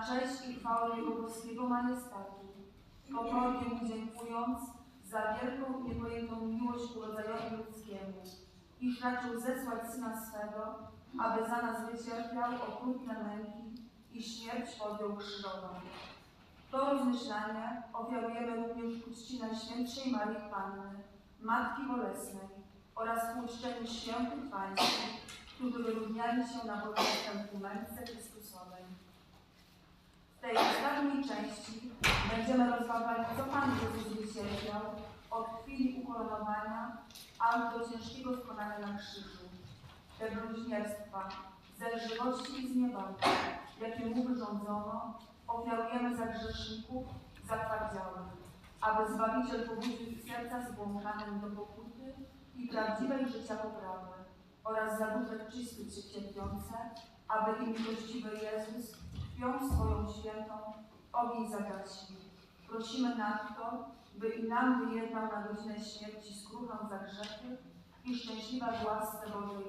na cześć i chwałę Jego boskiego majestatu. Pokornie Mu dziękując za wielką i niepojętą miłość ku ludzkiemu, iż raczył zesłać Syna swego, aby za nas wycierpiał okrutne męki i śmierć podjął krzyżową. To rozmyślanie ofiarujemy również ku czci Najświętszej Marii Panny, Matki Bolesnej oraz ku uczczeniu świętych Pańskich, którzy wyróżniali się na ku męce Chrystusowej. W tej ostatniej części będziemy rozważali, co Pan Jezus wycierpiał od chwili ukoronowania aż do ciężkiego skonania na krzyżu. Te bluźnierstwa, zelżywości i zniewagi, jakie mu wyrządzono, ofiarujemy za grzeszników zatwardziałych, aby Zbawiciel pobudził ich serca zbłąkanym do pokuty i prawdziwej życia poprawy oraz za duże czysty czy cierpiące, aby im miłościwy Jezus krwią swoją świętą ogień zagasił. Prosimy nadto, by i nam wyjednał na godzinę śmierci skruchę za grzechy i szczęśliwa w łasce Bożej.